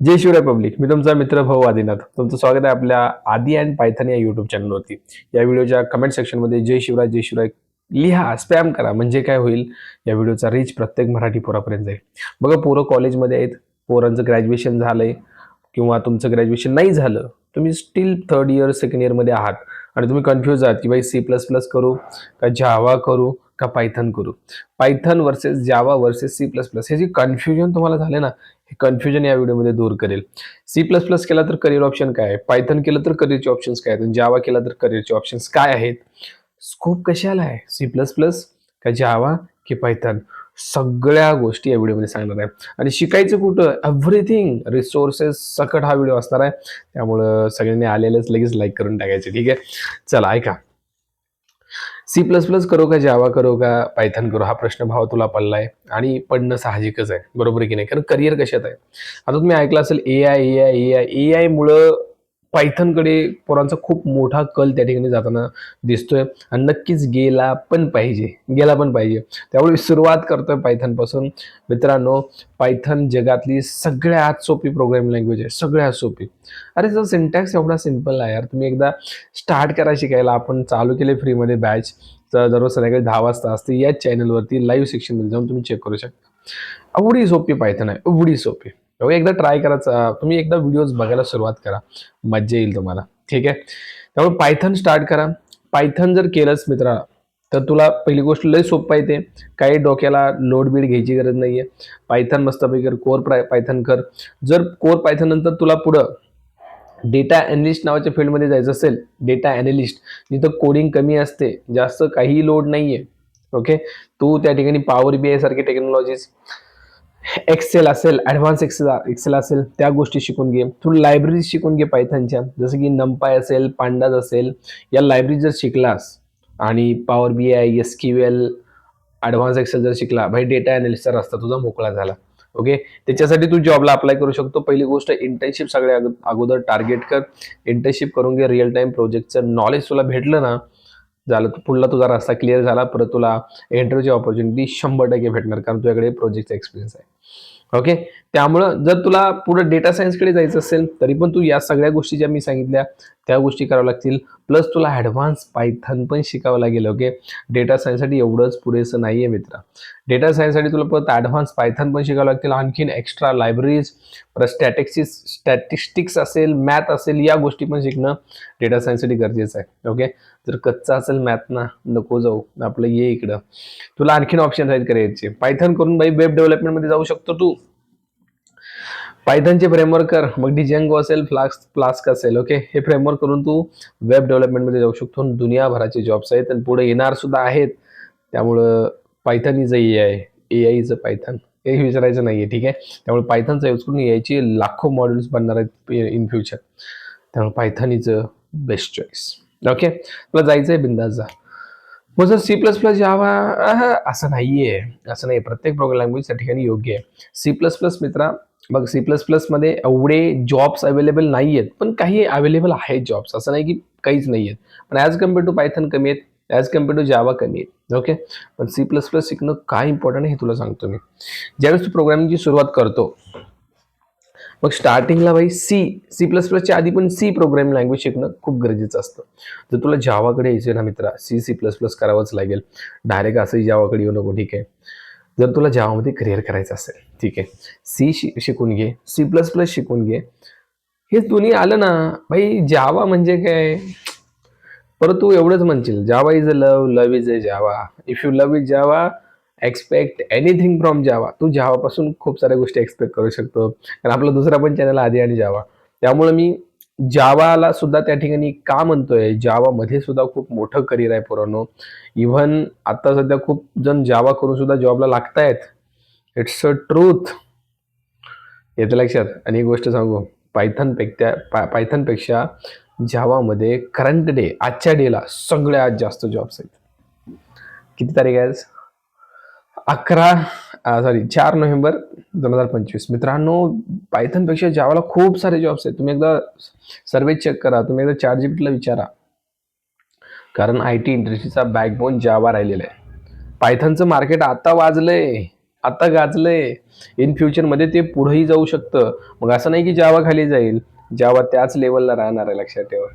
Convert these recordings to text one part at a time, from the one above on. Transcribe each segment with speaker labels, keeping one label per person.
Speaker 1: जय Shivray public मी तुमचा मित्र भाऊ आदिनाथ. तुमचं स्वागत आहे आपल्या आदी अँड पायथन या युट्यूब चॅनलवरती या व्हिडिओच्या कमेंट सेक्शनमध्ये जय शिवराय जय शिवराय लिहा स्पॅम करा. म्हणजे काय होईल? या व्हिडिओचा रीच प्रत्येक मराठी पोरापर्यंत जाईल. बघा पोरं कॉलेजमध्ये आहेत. पोरांचं ग्रॅज्युएशन झालंय. किंवा तुमचं ग्रॅज्युएशन नाही झालं तुम्ही स्टील थर्ड इयर सेकंड इयरमध्ये आहात. आणि तुम्ही कन्फ्यूज आहात की बाई सी प्लस प्लस करू का? जावा करू का पायथन करू? Python versus Java versus C plus plus हे जे कन्फ्युजन तुम्हाला झाले ना हे कन्फ्युजन या व्हिडिओमध्ये दूर करेल. सी प्लस प्लस केला तर करिअर ऑप्शन काय आहे? पायथन केलं तर करिअरचे ऑप्शन्स काय आहेत? जावा केला तर करिअरचे ऑप्शन्स काय आहेत? स्कोप कशाला आहे? सी प्लस प्लस का जावा की पायथन सगळ्या गोष्टी या व्हिडिओमध्ये सांगणार आहे. आणि शिकायचं कुठं? एव्हरीथिंग रिसोर्सेस सकट हा व्हिडिओ असणार आहे. त्यामुळं सगळ्यांनी आलेलेच लगेच लाईक करून टाकायचे. ठीक आहे? चला ऐका. सी प्लस प्लस करो का जावा करू का पायथन करू? हा प्रश्न भाव तुला पडला आहे आणि पडणं साहजिकच आहे. बरोबर आहे की नाही? कारण करिअर कशात आहे? आता तुम्ही ऐकलं असेल A I A I A I A I मुळं पायथनकडे पोरांचा खूप मोठा कल त्या ठिकाणी जाताना दिसतोय. आणि नक्कीच गेला पण पाहिजे. गेला पण पाहिजे. त्यामुळे सुरुवात करतोय पायथनपासून. मित्रांनो पायथन जगातली सगळ्यात सोपी प्रोग्रामिंग लँग्वेज आहे. सगळ्यात सोपी. अरे जर सिंटॅक्स एवढा सिंपल आहे यार. तुम्ही एकदा स्टार्ट करा शिकायला. आपण चालू केले फ्रीमध्ये बॅच तर दररोज संध्याकाळी दहा वाजता असते. याच चॅनलवरती लाईव्ह सेक्शनमध्ये जाऊन तुम्ही चेक करू शकता. एवढी सोपी पायथन आहे. एवढी सोपी. बघा एकदा ट्राय करायचा तुम्ही एकदा व्हिडिओज बघायला सुरुवात करा. मज्जा येईल तुम्हाला. ठीक आहे? त्यामुळे पायथन स्टार्ट करा. पायथन जर केलंच मित्रा तर तुला पहिली गोष्ट लय सोपं आहे ते. काही डोक्याला लोड बीड घ्यायची गरज नाहीये. पायथन मस्तपैकी कर कोर प्राय पायथन कर. जर कोर पायथन नंतर तुला पुढं डेटा अॅनालिस्ट नावाच्या फील्डमध्ये जायचं असेल डेटा अॅनालिस्ट जिथं कोडिंग कमी असते जास्त काही लोड नाहीये. ओके? तू त्या ठिकाणी पॉवर बी आय सारखे टेक्नॉलॉजीज एक्सेल असेल ॲडव्हान्स एक्सेल एक्सेल असेल त्या गोष्टी शिकून घे. तू लायब्ररी शिकून घे पायथनच्या. जसं की नंपाय असेल पांडाज असेल या लायब्ररी जर शिकलास आणि Power B I S Q L advance Excel जर शिकला भाई डेटा अनालिस्टचा रस्ता तुझा मोकळा झाला. ओके त्याच्यासाठी तू जॉबला अप्लाय करू शकतो. पहिली गोष्ट इंटर्नशिप सगळ्या अगोदर टार्गेट कर. इंटर्नशिप करून घे रिअल टाइम प्रोजेक्टचं नॉलेज तुला भेटलं ना झालं पुढला तुझा रस्ता क्लिअर झाला परत तुला एंटरची ऑपॉर्च्युनिटी शंभर टक्के भेटणार कारण तुझ्याकडे प्रोजेक्टचा एक्सपिरियन्स आहे. ओके त्यामुळं जर तुला पुढे डेटा सायन्सकडे जायचं असेल तरी पण तू या सगळ्या गोष्टी ज्या मी सांगितल्या त्या गोष्टी कराव्या लागतील. प्लस तुला ॲडव्हान्स पायथन पण शिकावं लागेल ओके डेटा सायन्ससाठी एवढंच पुरेसं नाही आहे मित्र. डेटा सायन्ससाठी तुला परत ॲडव्हान्स पायथन पण शिकावं लागतील. आणखीन एक्स्ट्रा लायब्ररीज परत स्टॅटिक्सिस स्टॅटिस्टिक्स असेल मॅथ असेल या गोष्टी पण शिकणं डेटा सायन्ससाठी गरजेचं आहे. ओके जर कच्चा असेल मॅथ ना नको जाऊ. आपलं ये इकडं. तुला आणखीन ऑप्शन आहेत करायचे पायथन करून बाई वेब डेव्हलपमेंटमध्ये जाऊ शकतो तू. पायथनचे फ्रेमवर्क कर. मग डिजेंगो असेल फ्लास्क फ्लास्क असेल. ओके हे फ्रेमवर्क करून तू वेब डेव्हलपमेंटमध्ये जाऊ शकतो. दुनियाभराचे जॉब्स आहेत आणि पुढे येणार सुद्धा आहेत. त्यामुळं Python is A I A I is a Python हे विचारायचं नाही आहे ठीक आहे? त्यामुळे पायथनचा यूज करून यायचे लाखो मॉडेल्स बनणार आहेत इन फ्युचर त्यामुळे Python is a best choice okay तुला जायचं आहे बिंदास जा. मग जर सी प्लस प्लस जावा असं नाही आहे असं नाही प्रत्येक प्रोग्राम लँग्वेज त्या ठिकाणी योग्य आहे. सी प्लस प्लस मित्रा बघ सी प्लस प्लसमध्ये एवढे जॉब्स अवेलेबल नाही आहेत पण काही अवेलेबल आहेत जॉब्स असं नाही की काहीच नाही आहेत पण ॲज कंपेअर टू पायथन कमी आहेत ॲज कंपेअर टू जावा कमी आहे. ओके पण सी प्लस प्लस शिकणं काय इम्पॉर्टंट आहे हे तुला सांगतो मी. ज्यावेळेस तू प्रोग्रामिंगची सुरुवात करतो मग स्टार्टिंगला भाई सी सी प्लस प्लसच्या आधी पण सी प्रोग्रामिंग लँग्वेज शिकणं खूप गरजेचं असतं. जर तुला जावाकडे यायचं ना मित्रा सी सी प्लस प्लस करावंच लागेल. डायरेक्ट असंही जावाकडे येऊ नको ठीक आहे? जर तुला जावामध्ये करिअर करायचं असेल ठीक आहे? सी शि शिकून घे सी प्लस प्लस शिकून घे. हे दोन्ही आलं ना भाई जावा म्हणजे काय? परंतु एवढंच म्हणशील Java is a love love is a Java if you love is Java expect anything from Java तू जावापासून खूप साऱ्या गोष्टी एक्सपेक्ट करू शकतो. कारण आपला दुसरा पण चॅनल आधी आणि जावा त्यामुळे मी जावाला सुद्धा त्या ठिकाणी का म्हणतोय? जावामध्ये सुद्धा खूप मोठं करिअर आहे पोरांनो. इव्हन आता सध्या खूप जण जावा करून सुद्धा जॉबला लागतायत. इट्स अ ट्रूथ येतं लक्षात. आणि एक गोष्ट सांगू. पायथनपेक्षा पा पायथनपेक्षा जावामध्ये करंट डे आजच्या डेला सगळ्यात जास्त जॉब्स आहेत. किती तारीख आहे आज? अकरा सॉरी चार नोव्हेंबर दोन हजार पंचवीस. मित्रांनो पायथनपेक्षा जावाला खूप सारे जॉब्स आहेत. तुम्ही एकदा सर्वे चेक करा तुम्ही एकदा चार जीबीटीला विचारा. कारण आय टी इंडस्ट्रीचा बॅकबोन जावा राहिलेला आहे. पायथनचं मार्केट आता वाजलंय आता गाजलंय. इन फ्युचरमध्ये ते पुढेही जाऊ शकतं. मग असं नाही की जावा खाली जाईल. जावा त्याच लेवलला राहणार आहे लक्षात ठेवा.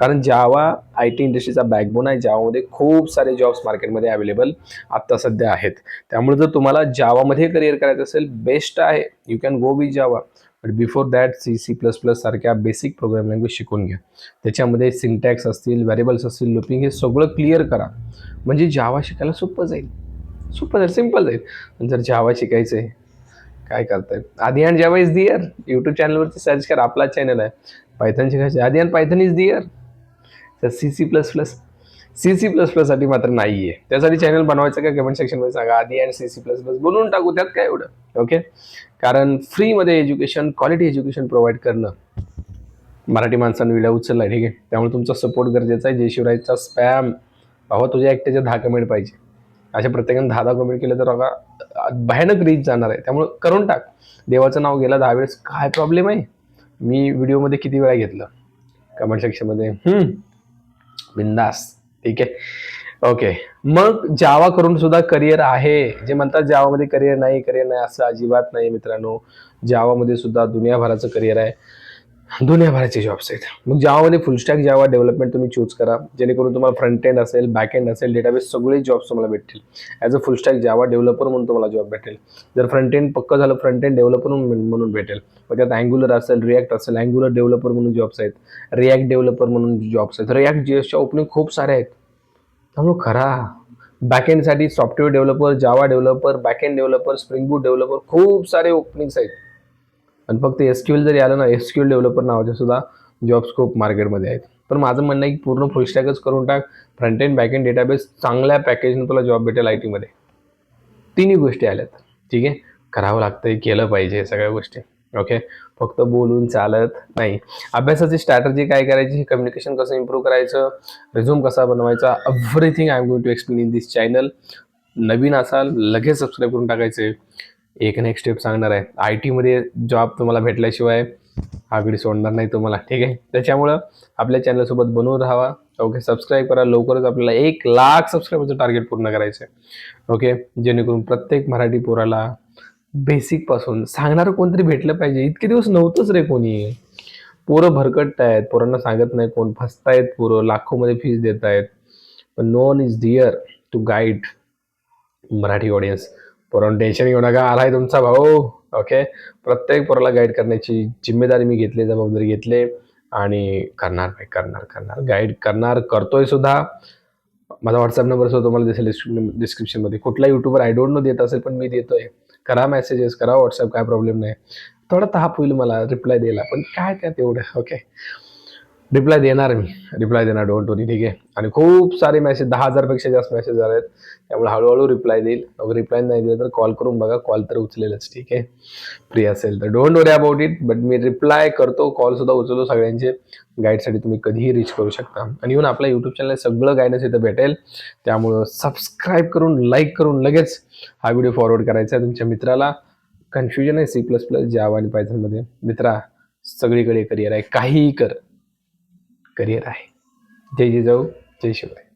Speaker 1: कारण जावा आय टी इंडस्ट्रीचा बॅकबोन आहे. जावामध्ये खूप सारे जॉब्स मार्केटमध्ये अवेलेबल आत्ता सध्या आहेत. त्यामुळे जर तुम्हाला जावामध्ये करिअर करायचं असेल बेस्ट आहे. You can go with Java but before that C C plus plus सारख्या बेसिक प्रोग्राम लँग्वेज शिकून घ्या. त्याच्यामध्ये सिंटॅक्स असतील व्हेरिएबल्स असतील लुपिंग हे सगळं क्लिअर करा. म्हणजे जावा शिकायला सोपं जाईल. सोपं जाईल. सिंपल जाईल. जर जावा शिकायचं आहे काय करताय? आधी and Java is there YouTube चॅनलवरती सर्च करा. आपला चॅनल आहे. पायथन शिकायचे आधी अँड पायथन इज दियर तर C C plus plus C C plus प्लससाठी मात्र नाही आहे त्यासाठी चॅनल बनवायचं का? कमेंट सेक्शनमध्ये सांगा. आधी and C C plus plus बनवून टाकू त्यात काय एवढं? ओके कारण फ्रीमध्ये एज्युकेशन क्वालिटी एज्युकेशन प्रोव्हाइड करणं मराठी माणसानं विडा उचलला ठीक आहे? त्यामुळे तुमचा सपोर्ट गरजेचा आहे. जय शिवरायचा स्पॅम बाबा तुझ्या एकट्याचे दहा कमेंट पाहिजे. अशा प्रत्येकाने दहा दहा कमेंट केलं तर बघा भयानक रीच जाणार आहे. त्यामुळे करून टाक. देवाचं नाव गेला दहा वेळेस काय प्रॉब्लेम आहे? मी व्हिडिओमध्ये किती वेळा घेतलं? कमेंट सेक्शनमध्ये बिंदास. ठीक आहे. ओके मग जावा करून सुद्धा करिअर आहे. जे म्हणतात जावामध्ये करिअर नाही करिअर नाही असं अजिबात नाही मित्रांनो. जावामध्ये सुद्धा दुनियाभराचं करिअर आहे. दुनियाभराचे जॉब्स आहेत. मग जावामध्ये फुलस्टॅक जावा डेव्हलपमेंट तुम्ही चूज करा. जेणेकरून तुम्हाला फ्रंट एंड असेल बॅक एंड असेल डेटाबेस सगळे जॉब्स तुम्हाला भेटतील. As a full stack Java developer म्हणून तुम्हाला जॉब भेटेल. जर फ्रंट एंड पक्क झालं फ्रंट एंड डेव्हलपर म्हणून भेटेल. मग त्यात अँग्युलर असेल रिॲक्ट असेल अँग्युलर डेव्हलपर म्हणून जॉब्स आहेत. रिॲक्ट डेव्हलपर म्हणून जॉब्स आहेत. रिॲक्ट जीएसच्या ओपनिंग खूप सारे आहेत. त्यामुळे खरा बॅकएंडसाठी software developer Java developer backend developer Spring Boot developer खूप सारे ओपनिंग्स आहेत. आणि फक्त एस क्यू एल जरी आलं ना एस क्यू एल डेव्हलपर नावाचे सुद्धा जॉब स्कोप मार्केटमध्ये आहेत. पण माझं म्हणणं आहे की पूर्ण फुलस्टॅकच करून टाक front end back end database चांगल्या पॅकेजनं तुला जॉब भेटेल आय टीमध्ये तिन्ही गोष्टी आल्यात. ठीक आहे? करावं लागतंय केलं पाहिजे सगळ्या गोष्टी. ओके फक्त बोलून चालत नाही. अभ्यासाची स्ट्रॅटर्जी काय करायची? कम्युनिकेशन कसं इम्प्रूव्ह करायचं? रिझ्यूम कसा बनवायचा? Everything I am going to explain in this channel नवीन असाल लगेच सबस्क्राईब करून टाकायचे. एक ना एक स्टेप सांगणार आहे. आय टीमध्ये जॉब तुम्हाला भेटल्याशिवाय आगडी सोडणार नाही तुम्हाला ठीक आहे? त्याच्यामुळं आपल्या चॅनलसोबत बनवून राहावा. ओके सबस्क्राईब करा. लवकरच आपल्याला एक लाख सबस्क्राईबरचं टार्गेट पूर्ण करायचं आहे ओके जेणेकरून प्रत्येक मराठी पोराला बेसिकपासून सांगणारं कोणतरी भेटलं पाहिजे. इतके दिवस नव्हतंच रे कोणी. पोरं भरकटत आहेत पोरांना सांगत नाही कोण. फसतायत पोरं लाखोमध्ये फीस देत आहेत पण no one is there to guide Marathi audience पोरांना टेन्शन घेऊ नका. आला आहे तुमचा भाऊ. ओके प्रत्येक पोराला गाईड करण्याची जिम्मेदारी मी घेतली जबाबदारी घेतली. आणि करणार नाही करणार करणार. गाईड करणार करतोय सुद्धा. माझा व्हॉट्सअप नंबर सुद्धा तुम्हाला दिसेल डिस्क्रिप्शन डिस्क्रिप्शनमध्ये कुठला युट्यूबर आय डोंट नो देत असेल पण मी देतोय. करा मेसेजेस करा व्हॉट्सअप काय प्रॉब्लेम नाही. थोडा ताप होईल मला रिप्लाय द्यायला पण काय त्यात एवढं? ओके रिप्लाय देणार मी. रिप्लाय देणार डोंट वरी ठीक आहे. आणि खूप सारे मेसेज दहा हजारपेक्षा जास्त मेसेज आले आहेत. त्यामुळे हळूहळू रिप्लाय देईल. अगर रिप्लाय नाही दिला तर कॉल करून बघा. कॉल तर उचलेलच ठीक आहे. फ्री असेल तर. Don't worry about it but me reply करतो कॉल सुद्धा उचलतो सगळ्यांचे. गाईडसाठी तुम्ही कधीही रीच करू शकता. आणि इव्हन आपल्या यूट्यूब चॅनल सगळं गायडन्स इथं भेटेल. त्यामुळं सबस्क्राईब करून लाईक करून लगेच हा व्हिडिओ फॉरवर्ड करायचा आहे तुमच्या मित्राला. कन्फ्युजन आहे सी प्लस प्लस जावा आणि पायथनमध्ये मित्रा सगळीकडे करिअर आहे. काहीही कर. करिअर आहे. जय जिजाऊ जय शिवाय.